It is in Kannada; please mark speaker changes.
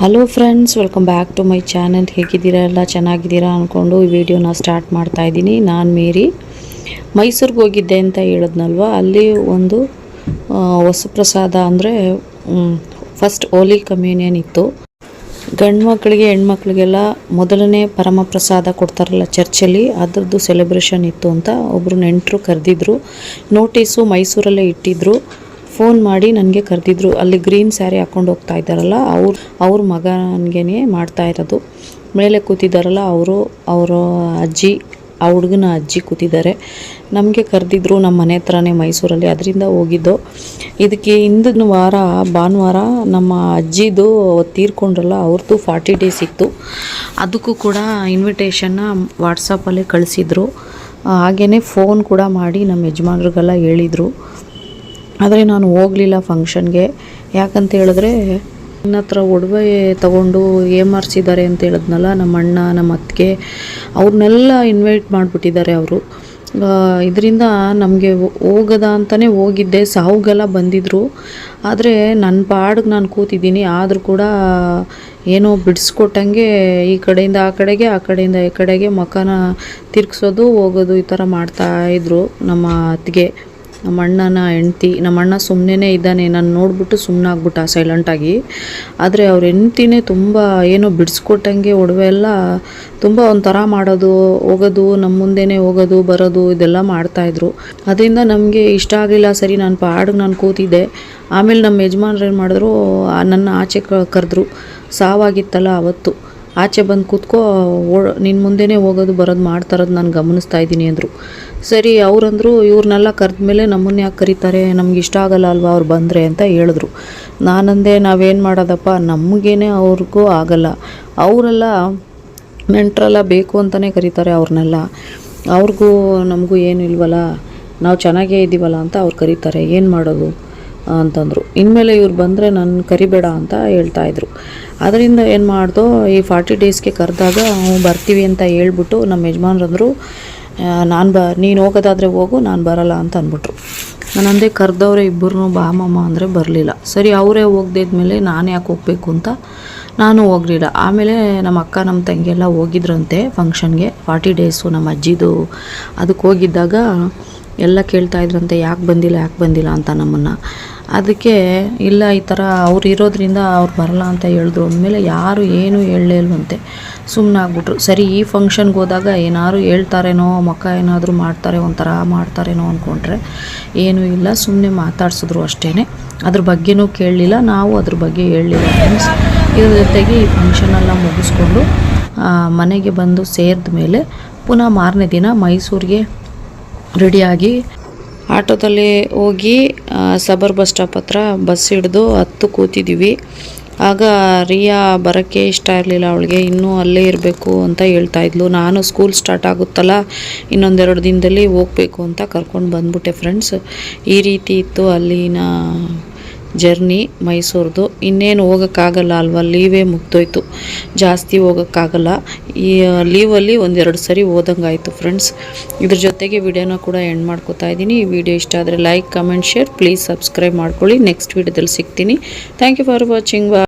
Speaker 1: Hello friends welcome back to my channel ಹೇಗಿದ್ದೀರಾ? ಎಲ್ಲ ಚೆನ್ನಾಗಿದ್ದೀರಾ ಅಂದ್ಕೊಂಡು ಈ ವಿಡಿಯೋನ ಸ್ಟಾರ್ಟ್ ಮಾಡ್ತಾ ಇದ್ದೀನಿ. ನಾನು ಮೇರಿ. ಮೈಸೂರಿಗೆ ಹೋಗಿದ್ದೆ ಅಂತ ಹೇಳಿದ್ನಲ್ವ? ಅಲ್ಲಿ ಒಂದು ಆ, ಹೊಸಪ್ರಸಾದ ಅಂದರೆ ಫಸ್ಟ್ ಓಲಿ ಕಮ್ಯೂನಿಯನ್ ಇತ್ತು. ಗಂಡು ಮಕ್ಕಳಿಗೆ ಹೆಣ್ಮಕ್ಳಿಗೆಲ್ಲ ಮೊದಲನೇ ಪರಮ ಪ್ರಸಾದ ಕೊಡ್ತಾರಲ್ಲ ಚರ್ಚಲ್ಲಿ ಅದರದ್ದು ಸೆಲೆಬ್ರೇಷನ್ ಇತ್ತು ಅಂತ ಒಬ್ಬರು ನೆಂಟರು ಕರೆದಿದ್ರು. ನೋಟಿಸು ಮೈಸೂರಲ್ಲೇ ಇಟ್ಟಿದ್ರು. ಫೋನ್ ಮಾಡಿ ನನಗೆ ಕರೆದಿದ್ರು. ಅಲ್ಲಿ ಗ್ರೀನ್ ಸ್ಯಾರಿ ಹಾಕ್ಕೊಂಡು ಹೋಗ್ತಾ ಇದ್ದಾರಲ್ಲ, ಅವ್ರ ಅವ್ರ ಮಗನಿಗೆ ಮಾಡ್ತಾ ಇರೋದು. ಮೇಲೆ ಕೂತಿದ್ದಾರಲ್ಲ, ಅವರು, ಅವರ ಅಜ್ಜಿ, ಆ ಹುಡುಗನ ಅಜ್ಜಿ ಕೂತಿದ್ದಾರೆ. ನಮಗೆ ಕರೆದಿದ್ರು ನಮ್ಮ ಮನೆ ಹತ್ರನೇ ಮೈಸೂರಲ್ಲಿ, ಅದರಿಂದ ಹೋಗಿದ್ದು. ಇದಕ್ಕೆ ಹಿಂದಿನ ವಾರ, ಭಾನುವಾರ ನಮ್ಮ ಅಜ್ಜಿದು ತೀರ್ಕೊಂಡ್ರಲ್ಲ ಅವ್ರದ್ದು ಫಾರ್ಟಿ ಡೇಸ್ ಇತ್ತು. ಅದಕ್ಕೂ ಕೂಡ ಇನ್ವಿಟೇಷನ್ನ ವಾಟ್ಸಪ್ಪಲ್ಲೇ ಕಳಿಸಿದ್ರು. ಹಾಗೆಯೇ ಫೋನ್ ಕೂಡ ಮಾಡಿ ನಮ್ಮ ಯಜಮಾನ್ರಿಗೆಲ್ಲ ಹೇಳಿದರು. ಆದರೆ ನಾನು ಹೋಗಲಿಲ್ಲ ಫಂಕ್ಷನ್ಗೆ. ಯಾಕಂತ ಹೇಳಿದ್ರೆ ನನ್ನ ಹತ್ರ ಒಡವೆ ತಗೊಂಡು ಏಮಾರಿಸಿದ್ದಾರೆ ಅಂತ ಹೇಳಿದ್ನಲ್ಲ, ನಮ್ಮ ಅಣ್ಣ, ನಮ್ಮ ಅತ್ತಿಗೆ. ಅವ್ರನ್ನೆಲ್ಲ ಇನ್ವೈಟ್ ಮಾಡಿಬಿಟ್ಟಿದ್ದಾರೆ ಅವರು. ಇದರಿಂದ ನಮಗೆ ಹೋಗದ ಅಂತಲೇ ಹೋಗಿದ್ದೆ. ಸಾವುಗೆಲ್ಲ ಬಂದಿದ್ದರು ಆದರೆ ನನ್ನ ಪಾಡಿಗೆ ನಾನು ಕೂತಿದ್ದೀನಿ. ಆದರೂ ಕೂಡ ಏನೋ ಬಿಡಿಸ್ಕೊಟ್ಟಂಗೆ ಈ ಕಡೆಯಿಂದ ಆ ಕಡೆಗೆ, ಆ ಕಡೆಯಿಂದ ಈ ಕಡೆಗೆ ಮಖನ ತಿರ್ಗಿಸೋದು, ಹೋಗೋದು ಈ ಥರ ಮಾಡ್ತಾಯಿದ್ರು ನಮ್ಮ ಅತ್ತಿಗೆ. ನಮ್ಮ ಅಣ್ಣನ ಹೆಂಡ್ತಿ ನಮ್ಮ ಅಣ್ಣ ಸುಮ್ಮನೆ ಇದ್ದಾನೆ. ನಾನು ನೋಡ್ಬಿಟ್ಟು ಸುಮ್ಮನೆ ಆಗ್ಬಿಟ್ಟ ಸೈಲೆಂಟಾಗಿ ಆದರೆ ಅವ್ರ ಹೆಂಡ್ತಿನೇ ತುಂಬ ಏನೋ ಬಿಡಿಸ್ಕೊಟ್ಟಂಗೆ ಒಡವೆ ಎಲ್ಲ ತುಂಬ ಒಂಥರ ಮಾಡೋದು, ಹೋಗೋದು ನಮ್ಮ ಮುಂದೆನೇ ಹೋಗೋದು, ಬರೋದು, ಇದೆಲ್ಲ ಮಾಡ್ತಾಯಿದ್ರು ಅದರಿಂದ ನಮಗೆ ಇಷ್ಟ ಆಗಲಿಲ್ಲ. ಸರಿ, ನಾನು ಪಾಡಿಗೆ ನಾನು ಕೂತಿದ್ದೆ. ಆಮೇಲೆ ನಮ್ಮ ಯಜಮಾನ್ರು ಏನು ಮಾಡಿದ್ರು ನನ್ನ ಆಚೆ ಕರೆದ್ರು. ಸಾವಾಗಿತ್ತಲ್ಲ ಅವತ್ತು. ಆಚೆ ಬಂದು ಕೂತ್ಕೋ, ಓ ನಿನ್ನ ಮುಂದೆನೇ ಹೋಗೋದು, ಬರೋದು, ಮಾಡ್ತಾರೋದು ನಾನು ಗಮನಿಸ್ತಾ ಇದ್ದೀನಿ ಅಂದರು. ಸರಿ, ಅವರಂದರು ಇವ್ರನ್ನೆಲ್ಲ ಕರೆದ್ಮೇಲೆ ನಮ್ಮನ್ನ ಯಾಕೆ ಕರೀತಾರೆ, ನಮ್ಗೆ ಇಷ್ಟ ಆಗಲ್ಲ ಅಲ್ವಾ ಅವ್ರು ಬಂದರೆ ಅಂತ ಹೇಳಿದ್ರು. ನಾನಂದೆ, ನಾವೇನು ಮಾಡೋದಪ್ಪ, ನಮಗೇನೆ ಅವ್ರಿಗೂ ಆಗಲ್ಲ. ಅವರೆಲ್ಲ ನೆಂಟರೆಲ್ಲ ಬೇಕು ಅಂತಲೇ ಕರೀತಾರೆ ಅವ್ರನ್ನೆಲ್ಲ ಅವ್ರಿಗೂ ನಮಗೂ ಏನು ಇಲ್ವಲ್ಲ, ನಾವು ಚೆನ್ನಾಗೇ ಇದ್ದೀವಲ್ಲ ಅಂತ ಅವ್ರು ಕರೀತಾರೆ. ಏನು ಮಾಡೋದು? ಅಂತಂದರು. ಇನ್ಮೇಲೆ ಇವ್ರು ಬಂದರೆ ನನ್ನ ಕರಿಬೇಡ ಅಂತ ಹೇಳ್ತಾ ಇದ್ರು. ಅದರಿಂದ ಏನು ಮಾಡ್ದೋ, ಈ ಫಾರ್ಟಿ ಡೇಸ್ಗೆ ಕರೆದಾಗ ಬರ್ತೀವಿ ಅಂತ ಹೇಳ್ಬಿಟ್ಟು ನಮ್ಮ ಯಜಮಾನ್ರಂದರು ನಾನು ಬ, ನೀನು ಹೋಗೋದಾದರೆ ಹೋಗು, ನಾನು ಬರಲ್ಲ ಅಂತ ಅಂದ್ಬಿಟ್ರು. ನಾನು ಅಂದೆ ಕರೆದವ್ರೆ ಇಬ್ಬರು ಬಾ ಮಾಮ ಅಂದರೆ ಬರಲಿಲ್ಲ. ಸರಿ, ಅವರೇ ಹೋಗ್ದಿದ್ಮೇಲೆ ನಾನು ಯಾಕೆ ಹೋಗಬೇಕು ಅಂತ ನಾನು ಹೋಗಲಿಲ್ಲ. ಆಮೇಲೆ ನಮ್ಮ ಅಕ್ಕ, ನಮ್ಮ ತಂಗಿ ಎಲ್ಲ ಹೋಗಿದ್ರಂತೆ ಫಂಕ್ಷನ್ಗೆ ಫಾರ್ಟಿ ಡೇಸು ನಮ್ಮ ಅಜ್ಜಿದು ಅದಕ್ಕೆ ಹೋಗಿದ್ದಾಗ ಎಲ್ಲ ಕೇಳ್ತಾ ಇದ್ರಂತೆ, ಯಾಕೆ ಬಂದಿಲ್ಲ ಯಾಕೆ ಬಂದಿಲ್ಲ ಅಂತ ನಮ್ಮನ್ನು. ಅದಕ್ಕೆ, ಇಲ್ಲ, ಈ ಥರ ಅವ್ರು ಇರೋದ್ರಿಂದ ಅವ್ರು ಬರಲ್ಲ ಅಂತ ಹೇಳಿದ್ರು. ಅಂದಮೇಲೆ ಯಾರು ಏನೂ ಹೇಳಲೇ ಇಲ್ವಂತೆ. ಸುಮ್ಮನೆ ಆಗ್ಬಿಟ್ರು. ಸರಿ, ಈ ಫಂಕ್ಷನ್ಗೆ ಹೋದಾಗ ಏನಾದ್ರು ಹೇಳ್ತಾರೇನೋ, ಮಕ್ಕ ಏನಾದರೂ ಮಾಡ್ತಾರೆ, ಒಂಥರ ಮಾಡ್ತಾರೇನೋ ಅಂದ್ಕೊಂಡ್ರೆ ಏನೂ ಇಲ್ಲ. ಸುಮ್ಮನೆ ಮಾತಾಡ್ಸಿದ್ರು ಅಷ್ಟೇ ಅದ್ರ ಬಗ್ಗೆನೂ ಕೇಳಲಿಲ್ಲ. ನಾವು ಅದ್ರ ಬಗ್ಗೆ ಹೇಳಲಿಲ್ಲ ಫ್ರೆಂಡ್ಸ್ ಇದ್ರ ಜೊತೆಗೆ ಈ ಫಂಕ್ಷನೆಲ್ಲ ಮುಗಿಸ್ಕೊಂಡು ಮನೆಗೆ ಬಂದು ಸೇರಿದ ಮೇಲೆ ಪುನಃ ಮಾರನೇ ದಿನ ಮೈಸೂರಿಗೆ ರೆಡಿಯಾಗಿ ಆಟೋದಲ್ಲಿ ಹೋಗಿ ಸಬರ್ ಬಸ್ ಸ್ಟಾಪ್ ಹತ್ರ ಬಸ್ ಹಿಡಿದು ಹತ್ತು ಕೂತಿದ್ದೀವಿ ಆಗ ರಿಯಾ ಬರೋಕ್ಕೆ ಇಷ್ಟ ಇರಲಿಲ್ಲ ಅವಳಿಗೆ, ಇನ್ನೂ ಅಲ್ಲೇ ಇರಬೇಕು ಅಂತ ಹೇಳ್ತಾ ಇದ್ಲು. ನಾನು ಸ್ಕೂಲ್ ಸ್ಟಾರ್ಟ್ ಆಗುತ್ತಲ್ಲ, ಇನ್ನೊಂದೆರಡು ದಿನದಲ್ಲಿ ಹೋಗಬೇಕು ಅಂತ ಕರ್ಕೊಂಡು ಬಂದ್ಬಿಟ್ಟೆ ಫ್ರೆಂಡ್ಸ್ ಈ ರೀತಿ ಇತ್ತು ಅಲ್ಲಿನ ಜರ್ನಿ ಮೈಸೂರ್ದು. ಇನ್ನೇನು ಹೋಗೋಕ್ಕಾಗಲ್ಲ ಅಲ್ವಾ? ಲೀವೇ ಮುಗ್ದೋಯ್ತು. ಜಾಸ್ತಿ ಹೋಗೋಕ್ಕಾಗಲ್ಲ. ಈ ಲೀವಲ್ಲಿ ಒಂದೆರಡು ಸರಿ ಓದಂಗಾಯಿತು ಫ್ರೆಂಡ್ಸ್. ಇದ್ರ ಜೊತೆಗೆ ವಿಡಿಯೋನ ಕೂಡ ಎಂಡ್ ಮಾಡ್ಕೋತಾ ಇದ್ದೀನಿ. ಈ ವಿಡಿಯೋ ಇಷ್ಟ ಆದರೆ like, comment, share, please subscribe ಮಾಡ್ಕೊಳ್ಳಿ. ನೆಕ್ಸ್ಟ್ ವಿಡಿಯೋದಲ್ಲಿ ಸಿಗ್ತೀನಿ. Thank you for watching. ಬಾ